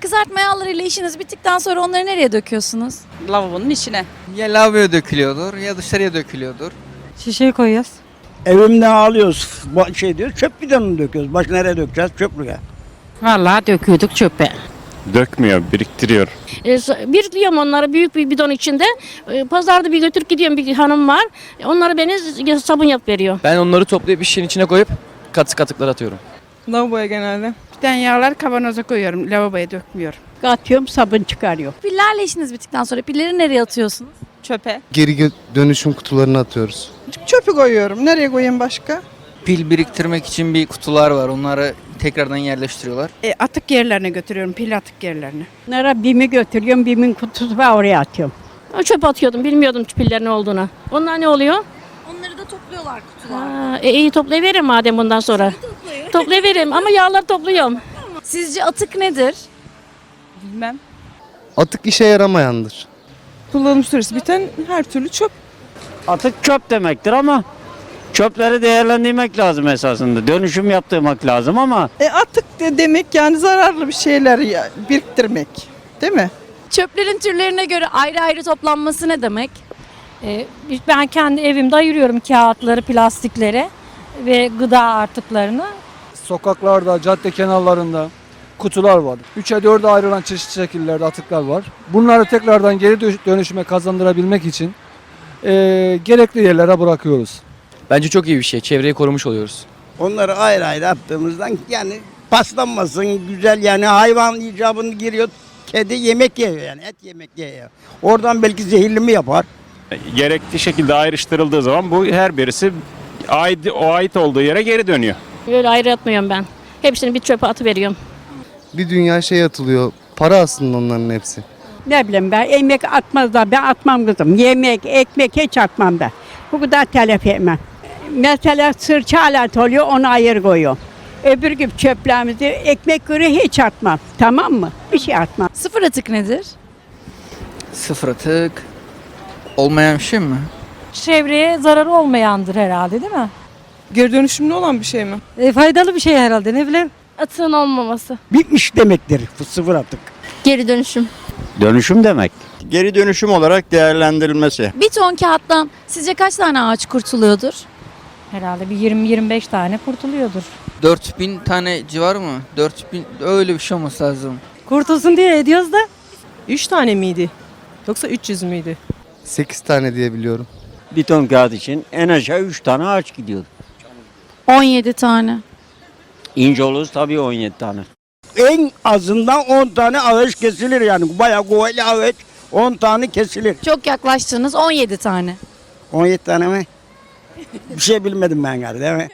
Kızartma yağlarıyla işiniz bittikten sonra onları nereye döküyorsunuz? Lavabonun içine. Ya lavaboya dökülüyordur ya dışarıya dökülüyordur. Şişeyi koyuyoruz. Evimden alıyoruz. Şey diyor çöp bidonunu döküyoruz. Baş nereye dökeceğiz? Çöplüğe. Vallahi döküyorduk çöpe. Dökmüyor, biriktiriyor. E, s- bir diyorum onlara büyük bir bidon içinde. E, pazarda bir götürüp gidiyorum bir hanım var. E, Onlara beni sabun yap veriyor. Ben onları toplayıp bir şişenin içine koyup katı katıklar atıyorum. Lavaboya genelde. Biten yağlar kavanoza koyuyorum. Lavaboya dökmüyorum. Atıyorum sabun çıkarıyor. Pillerle işiniz bittikten sonra pilleri nereye atıyorsunuz? Çöpe. Geri gö- dönüşüm kutularına atıyoruz. Çöpü koyuyorum. Nereye koyayım başka? Pil biriktirmek için bir kutular var. Onları tekrardan yerleştiriyorlar. E, atık yerlerine götürüyorum. Pil atık yerlerine. Bunlara bimi götürüyorum, bimin kutusu var oraya atıyorum. O çöpe atıyordum bilmiyordum piller ne olduğunu. Onlar ne oluyor? Onları da topluyorlar kutular. Ha, e, iyi toplayıveririm madem bundan sonra. Toplayıveririm ama yağları topluyorum. Sizce atık nedir? Bilmem. Atık işe yaramayandır. Kullanım süresi biten her türlü çöp. Atık çöp demektir ama çöpleri değerlendirmek lazım esasında. Dönüşüm yaptırmak lazım ama E, atık de demek yani zararlı bir şeyler biriktirmek. Değil mi? Çöplerin türlerine göre ayrı ayrı toplanması ne demek? Ee, ben kendi evimde ayırıyorum kağıtları, plastikleri ve gıda artıklarını. Sokaklarda, cadde kenarlarında kutular var. 3'e 4'e ayrılan çeşitli şekillerde atıklar var. Bunları tekrardan geri dö- dönüşüme kazandırabilmek için eee, gerekli yerlere bırakıyoruz. Bence çok iyi bir şey. Çevreyi korumuş oluyoruz. onları ayrı ayrı attığımızdan yani paslanmasın güzel yani hayvan icabını giriyor. Kedi yemek yiyor yani et yemek yiyor. Oradan belki zehirli mi yapar? Gerekli şekilde ayrıştırıldığı zaman bu her birisi ait, o ait olduğu yere geri dönüyor. Böyle ayrı atmıyorum ben. Hepsini bir çöpe atıveriyorum. Bir dünya şey atılıyor. Para aslında onların hepsi. Ne bileyim ben, emek atmazlar, ben atmam kızım. Yemek, ekmek hiç atmam ben. Bu kadar telef etmem. Mesela sırça alet oluyor, onu ayır koyuyorum. Öbür gibi çöplerimizi ekmek kırı hiç atmam. Tamam mı? Bir şey atmam. Sıfır atık nedir? Sıfır atık. Olmayan bir şey mi? Çevreye zararı olmayandır herhalde değil mi? Geri dönüşümlü olan bir şey mi? E, faydalı bir şey herhalde ne bileyim. Atığın olmaması. Bitmiş demektir sıfır atık. Geri dönüşüm. Dönüşüm demek. Geri dönüşüm olarak değerlendirilmesi. Bir ton kağıttan sizce kaç tane ağaç kurtuluyordur? Herhalde bir 20-25 tane kurtuluyordur. 4000 tane civar mı? 4000 öyle bir şey olması lazım. Kurtulsun diye ediyoruz da. 3 tane miydi? Yoksa 300 müydü? 8 tane diye biliyorum. Bir ton kağıt için en aşağı 3 tane ağaç gidiyor. 17 tane. İnce olursa tabii 17 tane. En azından 10 tane ağaç kesilir yani. Bayağı kuvvetli ağaç 10 tane kesilir. Çok yaklaştınız 17 tane. 17 tane mi? Bir şey bilmedim ben galiba değil mi?